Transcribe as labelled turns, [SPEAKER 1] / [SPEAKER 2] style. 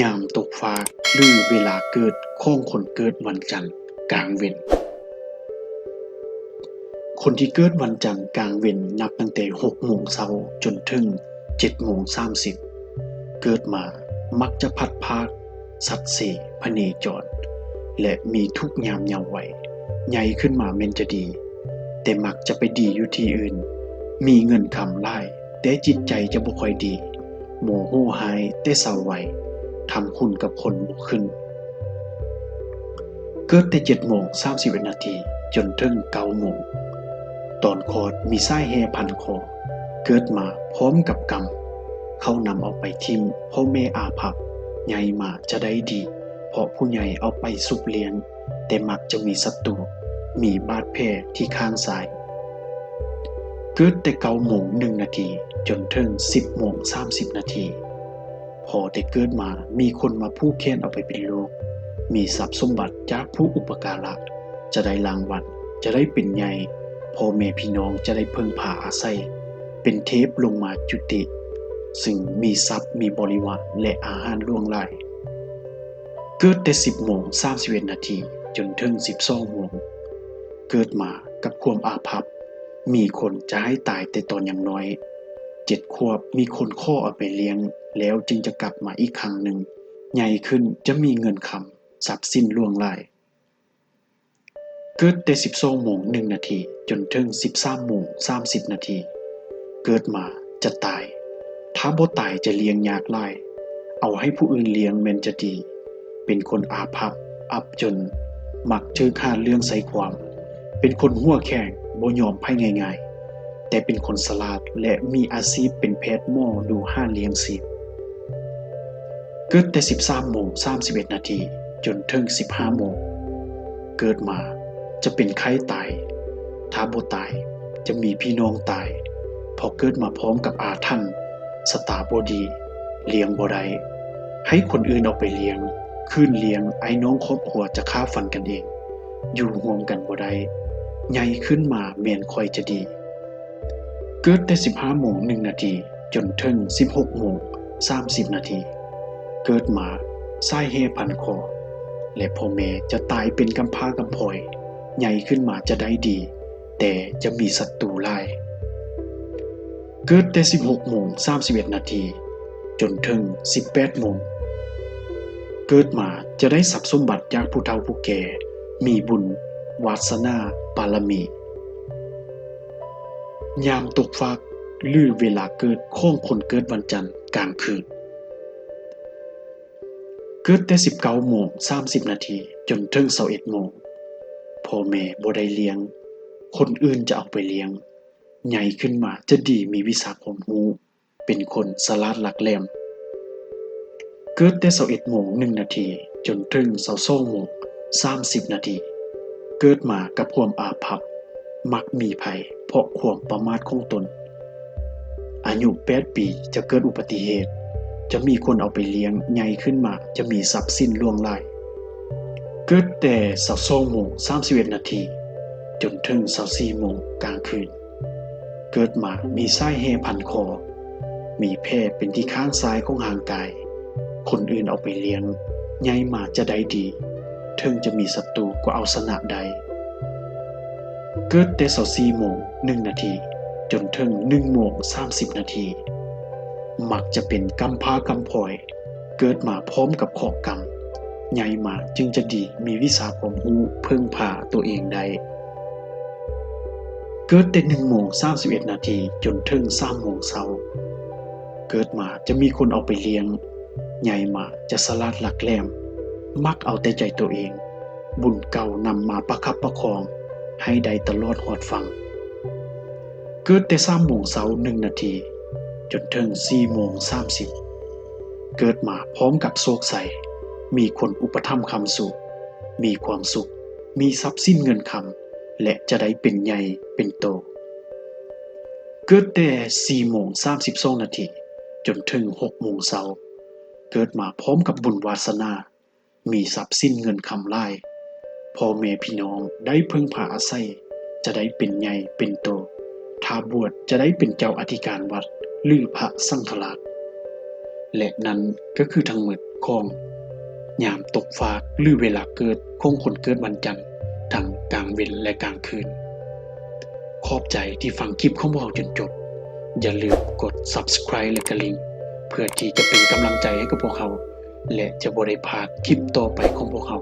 [SPEAKER 1] ยามตกฟ้าหรือเวลาเกิดของคนเกิดวันจันทร์กลางเว้นคนที่เกิดวันจันทร์กลางเว้นนับตั้งแต่6โมงเช้าจนถึง7โมง30 เกิดมามักจะพัดภาคสัตว์เสพเนจร และมีทุกยามยาว์วัยใหญ่ขึ้นมาเมนจะดี แต่มักจะไปดีอยู่ที่อื่น มีเงินคำไล่แต่จิตใจจะบ่ค่อยดี โมโหหายแต่เศร้าไว ทำคุณกับคนบ่ขึ้น เกิดแต่7โมง31นาทีจนถึง9โมง ตอนคอดมีไส้แห่พันคอ เกิดมาพร้อมกับกรรม เขานำเอาไปทิมพ่อแม่อาภัพใหญ่มาจะได้ดี เพราะผู้ใหญ่เอาไปสุบเลี้ยง แต่มักจะมีศัตรูมีบาดแผลที่ข้างซ้ายเกิดแต่เก้าโมงหนึ่งนาทีจนถึงสิบโมงสามสิบนาที พอแต่เกิดมามีคนมาผู้แค้นเอาไปเป็นลูกมีทรัพย์สมบัติจากผู้อุปการะ จะได้รางวัลจะได้เป็นใหญ่พ่อแม่พี่น้องจะได้เพิ่งพาอาศัย เป็นเทพลงมาจุติ ซึ่งมีทรัพย์มีบริวารและอาหารล่วงไหลเกิดแต่ 10โมง31นาทีจนถึง 12โมงเกิดมากับความอาภัพ มีคนจะให้ตายแต่ตอนอยังน้อย เจ็ดขวบมีคนข้อเอาไปเลี้ยง แล้วจึงจะกลับมาอีกครั้งหนึ่ง ใหญ่ขึ้นจะมีเงินคำทรัพย์สิ้นล่วงไหลเกิดแต่12โมง1นาที จนถึง13โมง30นาที เกิดมาจะตาย ถ้าบ่ตายจะเลี้ยงยากหลายเอาให้ผู้อื่นเลี้ยงแม่นจะดี เป็นคนอาภัพ อับจน มักเจอค่าเรื่องใส่ความ เป็นคนหัวแข็งบ่ยอมไพ่ง่าย ๆ แต่เป็นคนสลาดและมีอาชีพเป็นแพทย์หมอดูห้าเลี้ยงสิบ เกิดแต่ 13โมง31 นาทีจนถึง 15โมง เกิดมาจะเป็นไข้ตายถ้าบ่ตายจะมีพี่น้องตาย พอเกิดมาพร้อมกับอาท่านสตาบดี เลี้ยงบ่ได้ให้คนอื่นเอาไปเลี้ยงคืนเลี้ยงไอ้น้องครอบครัวจะฆ่าฟันกันเอง อยู่ห่วมกันบ่ได้ใหญ่ขึ้นมาเมนคอยจะดี เกิดแต่ 15โมง1นาทีจนถึง 16โมง30 นาที เกิดมาไส้เฮพันคอ และพ่อแม่จะตายเป็นกำพร้ากำพลอย ใหญ่ขึ้นมาจะได้ดี แต่จะมีศัตรูไล่เกิดแต่ 16โมง31 นาที จนถึง 18โมงเกิดมาจะได้สับสมบัติจากผู้เฒ่าผู้แก่ มีบุญ วาสนาบารมี ยามตกฟากหรือเวลาเกิดของคนเกิดวันจันทร์กลางคืน กิดแต่19โมง30นาทีจนถึง21โมงพ่อแม่บ่ได้เลี้ยง คนอื่นจะเอาไปเลี้ยง ใหญ่ขึ้นมาจะดีมีวิสาความรู้เป็นคนสลาดหลักแหลมเกิดแต่21โมง1นาทีจนถึง22โมง30นาที เกิดมากับความอาภัพ มักมีภัยเพราะความประมาทของตน อายุ8ปีจะเกิดอุบัติเหตุ จะมีคนเอาไปเลี้ยงใหญ่ขึ้นมา จะมีทรัพย์สินล่วงไหลเกิดแต่22โมง31นาที จนถึง24โมงกลางคืน เกิดมามีไส้แห่พันคอ มีแพร่เป็นที่ข้างซ้ายของห่างกาย คนอื่นเอาไปเลี้ยงใหญ่มาจะได้ดี ถึงจะมีศัตรูก็เอาสนะใดเกิดแต่24โมง1นาที จนถึง1โมง30นาที มักจะเป็นกำพากำพลอย เกิดมาพร้อมกับขอกกรรมใหญ่มาจึงจะดีมีวิสาความรู้เพิ่งพาตัวเองได้เกิดแต่1โมง31นาทีจนถึง3โมงเช้าเกิดมาจะมีคนเอาไปเลี้ยง ใหญ่มาจะสลัดหลักแหลม มักเอาแต่ใจตัวเอง บุญเก่านำมาประคับประคอง ให้ได้ตลอดหอดฟัง เกิดแต่3โมงเช้า1นาที จนถึง4โมง30 เกิดมาพร้อมกับโศกใส มีคนอุปถัมภ์คำสุข มีความสุข มีทรัพย์สิ้นเงินคำ และจะได้เป็นใหญ่เป็นโต เกิดแต่4โมง32นาทีจนถึง6โมงเช้าเกิดมาพร้อมกับบุญวาสนา มีทรัพย์สิ้นเงินคำไล่พ่อแม่พี่น้องได้พึ่งพาอาศัยจะได้เป็นใหญ่เป็นโต ถ้าบวชจะได้เป็นเจ้าอธิการวัด หรือพระสังฆราช และนั้นก็คือทั้งหมดของยามตกฟากหรือเวลาเกิดของคนเกิดวันจันทร์ทั้งกลางเวนและกลางคืน ขอบใจที่ฟังคลิปของพวกเราจนจบ อย่าลืมกด subscribe และกระลิงเพื่อที่จะเป็นกำลังใจให้กับพวกเขา และจะบริพาดคลิปต่อไปของพวกเขา